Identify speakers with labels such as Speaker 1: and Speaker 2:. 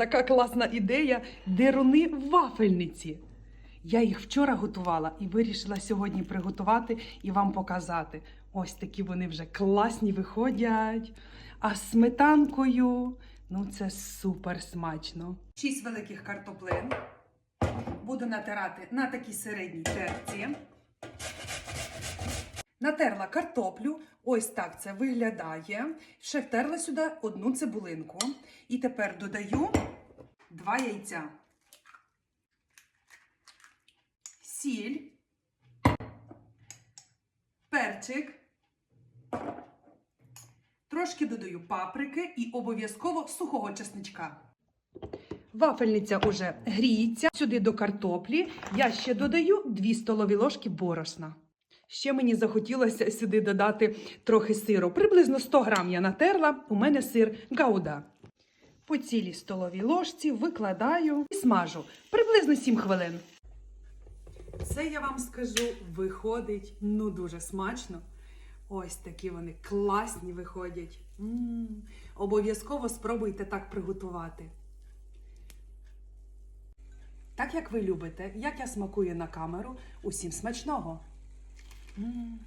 Speaker 1: така класна ідея деруни в вафельниці. Я їх вчора готувала і вирішила сьогодні приготувати і вам показати. Ось такі вони вже класні виходять. А з сметанкою ну це супер смачно. Шість великих картоплин. Буду натирати на такій середній терці. Натерла картоплю, ось так це виглядає. Ще втерла сюди одну цибулинку. І тепер додаю два яйця. Сіль, перчик, трошки додаю паприки і обов'язково сухого чесничка. Вафельниця уже гріється. Сюди до картоплі я ще додаю 2 столові ложки борошна. Ще мені захотілося сюди додати трохи сиру. Приблизно 100 грам я натерла. У мене сир гауда. По цілій столовій ложці викладаю і смажу приблизно 7 хвилин. Це я вам скажу, виходить ну дуже смачно. Ось такі вони класні виходять. Обов'язково спробуйте так приготувати. Так як ви любите, як я смакую на камеру, усім смачного. Mm.